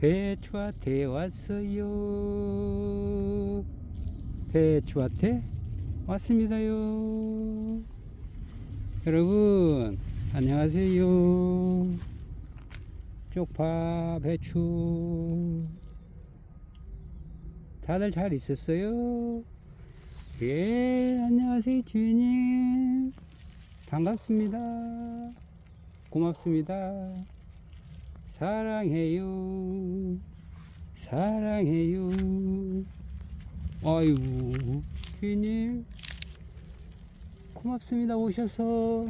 배추밭에 왔어요. 배추밭에 왔습니다요. 여러분, 안녕하세요. 쪽파, 배추. 다들 잘 있었어요? 예, 안녕하세요, 주인님. 반갑습니다. 고맙습니다. 사랑해요. 사랑해요. 아이고, 주인님. 고맙습니다. 오셔서.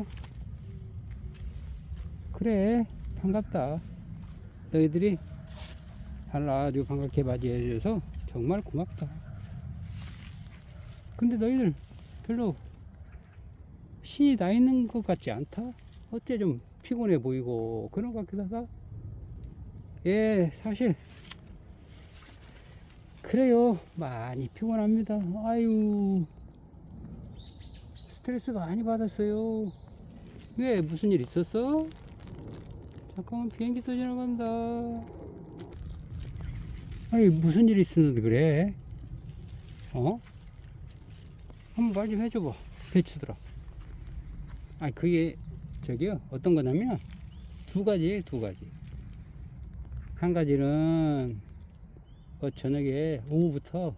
그래, 반갑다. 너희들이 날 아주 반갑게 맞이해줘서 정말 고맙다. 근데 너희들 별로 신이 나 있는 것 같지 않다? 어째 좀 피곤해 보이고 그런 것 같기도 하다. 예, 사실 그래요. 많이 피곤합니다. 아유, 스트레스 많이 받았어요. 왜 무슨 일 있었어? 잠깐만 비행기 또 지나간다. 아니 무슨 일 있었는데 그래? 어? 한번 말 좀 해줘봐. 배추들아. 아니 그게 저기요 어떤 거냐면 두 가지예요 두 가지. 한 가지는 어, 저녁에 오후부터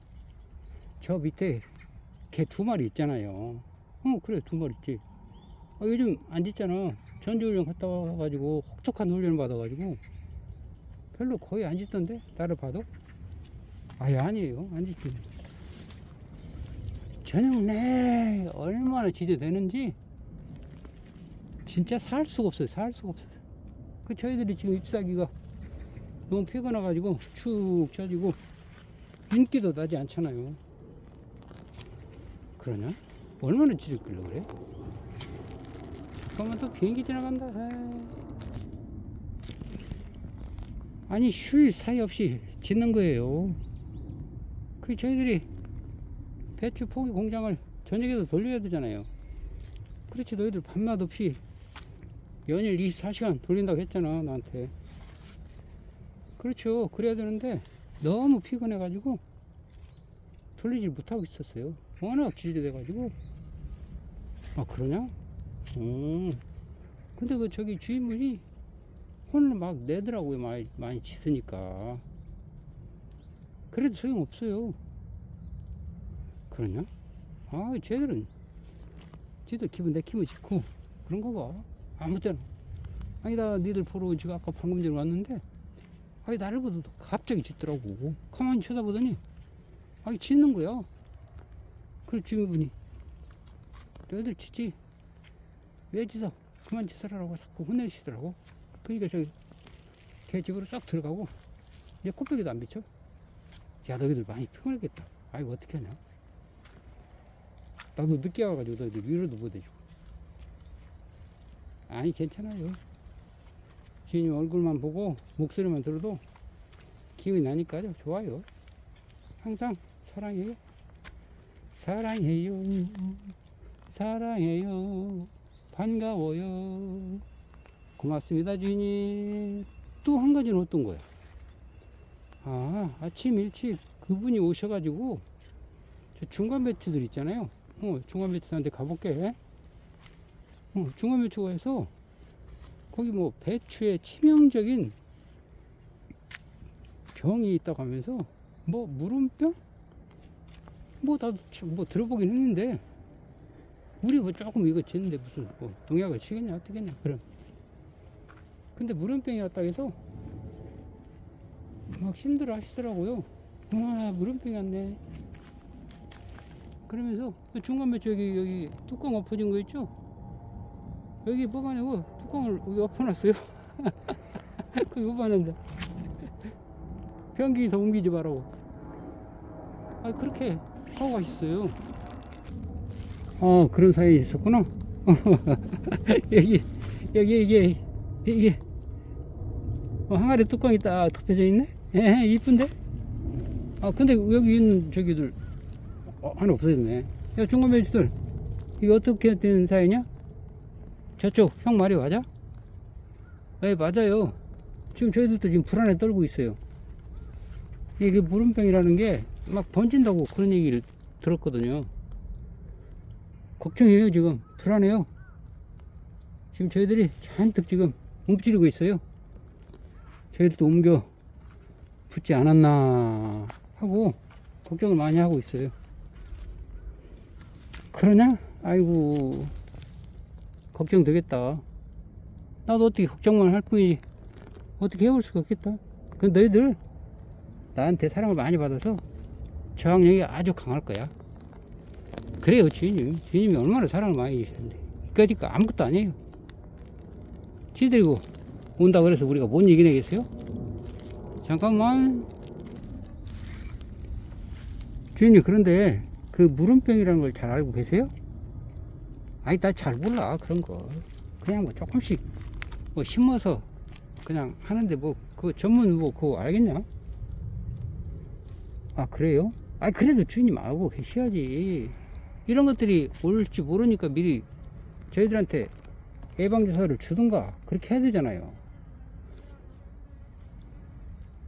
저 밑에 개 두 마리 있잖아요. 어 그래 두 마리 있지. 아, 요즘 안 짖잖아. 전지훈련 갔다 와가지고 혹독한 훈련을 받아가지고 별로 거의 안 짖던데 나를 봐도 아예 아니에요 안 짖지 저녁 내 얼마나 짖어 되는지 진짜 살 수가 없어요 살 수가 없어요 그 저희들이 지금 잎사귀가 너무 피곤해가지고 축 처지고 인기도 나지 않잖아요 그러냐 얼마나 짖을걸요 그래 잠깐만 또 비행기 지나간다. 아니 쉴 사이 없이 짓는 거예요. 그 저희들이 배추 포기 공장을 저녁에도 돌려야 되잖아요. 그렇지 너희들 밤낮 없이 연일 24시간 돌린다고 했잖아 나한테. 그렇죠. 그래야 되는데 너무 피곤해가지고 돌리질 못하고 있었어요. 워낙 질려돼가지고. 아 그러냐? 음. 근데 그 저기 주인분이 혼을 막 내더라고요. 많이, 많이 짖으니까. 그래도 소용없어요. 그러냐? 아, 쟤들은, 쟤들 기분 내키면 짖고, 그런가 봐. 아무 때나. 아니다, 니들 보러 지금 아까 방금 전에 왔는데, 아니, 나를 보도 갑자기 짖더라고. 가만히 쳐다보더니, 아니, 짖는 거야. 그래서 주인분이, 너희들 짖지? 왜 짖어? 그만 짖으라고 자꾸 혼내시더라고. 그러니까 저기 걔 집으로 쏙 들어가고 이제 코빼기도 안 비쳐. 야 너희들 많이 피곤했겠다. 아이고 어떻게 하냐? 나도 늦게 와가지고 너희들 위로도 못 해주고. 아니 괜찮아요. 주인님 얼굴만 보고 목소리만 들어도 기분이 나니까요. 좋아요. 항상 사랑해요. 사랑해요. 사랑해요. 반가워요. 고맙습니다, 주인님. 또 한 가지는 어떤 거야? 아, 아침 일찍 그분이 오셔가지고, 저 중간 배추들 있잖아요. 어, 중간 배추한테 가볼게. 어, 중간 배추가 해서, 거기 뭐 배추에 치명적인 병이 있다고 하면서, 뭐, 물음병? 뭐, 나도 참뭐 들어보긴 했는데, 우리 뭐 조금 이거 짓는데 무슨 뭐 농약을 치겠냐 어떻겠냐 그럼 근데 물음병이 왔다 해서 막 힘들어 하시더라고요. 와 물음병이 왔네. 그러면서 그 중간 배추 여기 여기 뚜껑 엎어진 거 있죠 여기 뽑아내고. 뚜껑을 여기 엎어놨어요. 그 뽑아낸다 변기 더 옮기지 말라고. 아 그렇게 하고 가셨어요. 어 그런 사연이 있었구나. 여기 여기 이게 이게 어, 항아리 뚜껑이 딱 덮여져 있네? 예 이쁜데? 아 근데 여기 있는 저기들 어, 하나 없어졌네. 야 중간 배추들 이거 어떻게 된 사연이야 저쪽 형 말이 맞아 예 맞아요 지금 저희들도 지금 불안에 떨고 있어요 이게 물음병이라는 게 막 번진다고 그런 얘기를 들었거든요. 걱정해요, 지금. 불안해요. 지금 저희들이 잔뜩 지금 움츠리고 있어요. 저희들도 옮겨 붙지 않았나 하고 걱정을 많이 하고 있어요. 그러냐? 아이고, 걱정되겠다. 나도 어떻게 걱정만 할 뿐이지. 어떻게 해볼 수가 없겠다. 그 너희들 나한테 사랑을 많이 받아서 저항력이 아주 강할 거야. 그래요, 주인님. 주인님이 얼마나 사랑을 많이 주셨는데. 그러니까 아무것도 아니에요. 지들고 온다 그래서 우리가 못 이겨내겠어요? 잠깐만. 주인님, 그런데 그 물음병이라는 걸 잘 알고 계세요? 아니, 나 잘 몰라, 그런 거. 그냥 뭐 조금씩 뭐 심어서 그냥 하는데 뭐 그 전문 뭐 그거 알겠냐? 아 그래요? 아 그래도 주인님 알고 계셔야지 이런 것들이 올지 모르니까 미리 저희들한테 예방주사를 주든가 그렇게 해야 되잖아요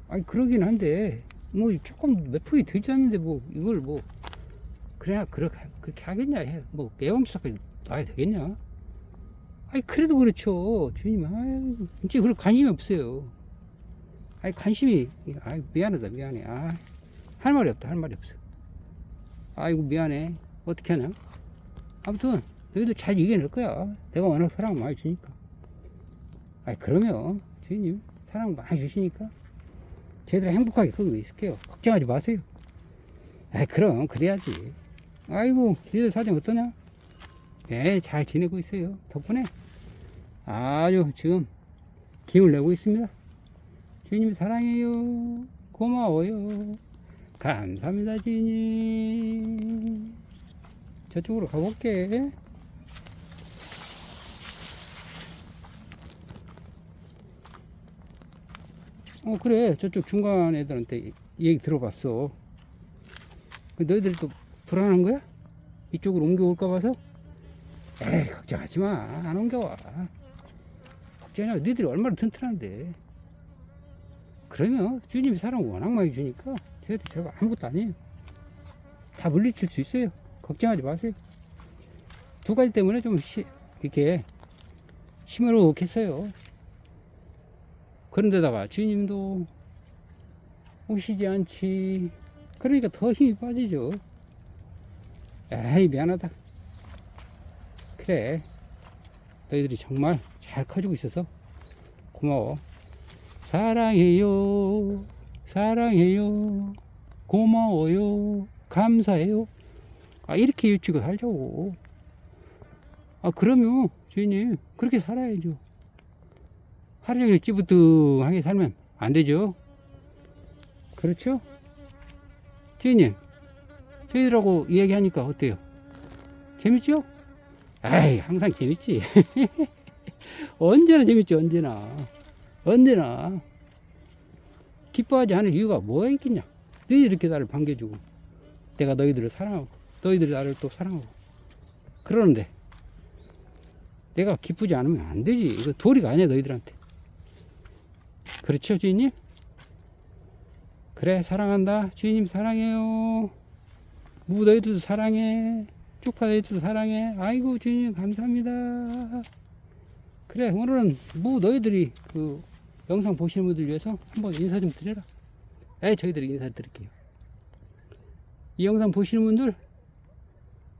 아니 그러긴 한데 뭐 조금 몇 푼이 들지 않는데 뭐 이걸 뭐 그래야 그렇게 그렇게 하겠냐 해뭐 예방주사까지 놔야 되겠냐? 아니 그래도 그렇죠. 주인님 아유 진짜 그럴 관심이 없어요. 아니 관심이 아이 미안하다 미안해. 아할 말이 없다 할 말이 없어. 아이고 미안해. 어떻게 하냐 아무튼 너희들 잘 이겨낼 거야. 내가 워낙 사랑 많이 주니까. 아이 그러면 주인님 사랑 많이 주시니까 저희들 행복하게 거기 있을게요. 걱정하지 마세요. 아이 그럼 그래야지. 아이고 니들 사정 어떠냐 네 잘 지내고 있어요. 덕분에 아주 지금 기운을 내고 있습니다. 주인님 사랑해요. 고마워요. 감사합니다 주인님. 저쪽으로 가볼게. 어 그래. 저쪽 중간 애들한테 얘기 들어봤어. 그 너희들이 또 불안한 거야? 이쪽으로 옮겨올까 봐서? 에이 걱정하지 마안 옮겨와. 걱정이야 너희들이 얼마나 튼튼한데. 그러면 주님이 사랑 워낙 많이 주니까 저희들 별거 아무것도 아니에요. 다 물리칠 수 있어요. 걱정하지 마세요. 두 가지 때문에 좀 시, 이렇게 힘들었겠어요. 그런데다가 주님도 오시지 않지. 그러니까 더 힘이 빠지죠. 에이 미안하다 그래. 너희들이 정말 잘 커지고 있어서 고마워. 사랑해요. 사랑해요. 고마워요. 감사해요. 아 이렇게 일찍고 살자고. 아 그러면 주인님 그렇게 살아야죠. 하루 종일 찌부뚱하게 살면 안 되죠? 그렇죠? 주인님 저희들하고 이야기하니까 어때요? 재밌죠 아이 항상 재밌지. 언제나 재밌지 언제나. 언제나. 기뻐하지 않을 이유가 뭐가 있겠냐? 너희들이 이렇게 나를 반겨주고 내가 너희들을 사랑하고 너희들이 나를 또 사랑하고. 그러는데 내가 기쁘지 않으면 안 되지. 이거 도리가 아니야 너희들한테. 그렇죠 주인님? 그래 사랑한다. 주인님 사랑해요. 무 너희들도 사랑해 너희들도 사랑해 아이고 주인님 감사합니다. 그래 오늘은 무 너희들이 그 영상 보시는 분들 위해서 한번 인사 좀 드려라. 에 저희들이 인사 드릴게요. 이 영상 보시는 분들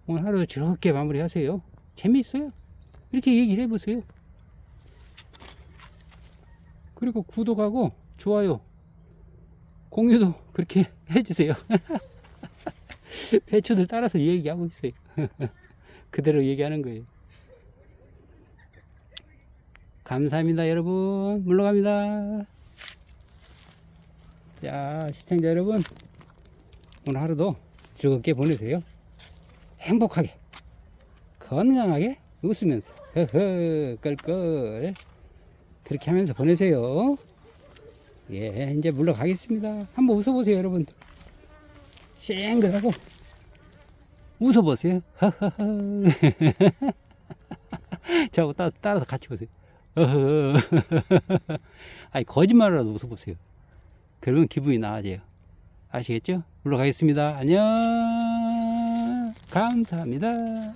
오늘 하루 즐겁게 마무리 하세요. 재미있어요? 이렇게 얘기를 해보세요. 그리고 구독하고 좋아요 공유도 그렇게 해주세요 배추들 따라서 얘기하고 있어요. 그대로 얘기하는 거예요. 감사합니다 여러분. 물러갑니다. 자 시청자 여러분. 오늘 하루도 즐겁게 보내세요. 행복하게 건강하게 웃으면서 허허 끌끌 그렇게 하면서 보내세요. 예 이제 물러가겠습니다. 한번 웃어보세요 여러분들. 쌩그하고 웃어보세요 저하고 따, 따라서 같이 보세요 아니 거짓말이라도 웃어보세요 그러면 기분이 나아져요 아시겠죠? 물러가겠습니다. 안녕. 감사합니다.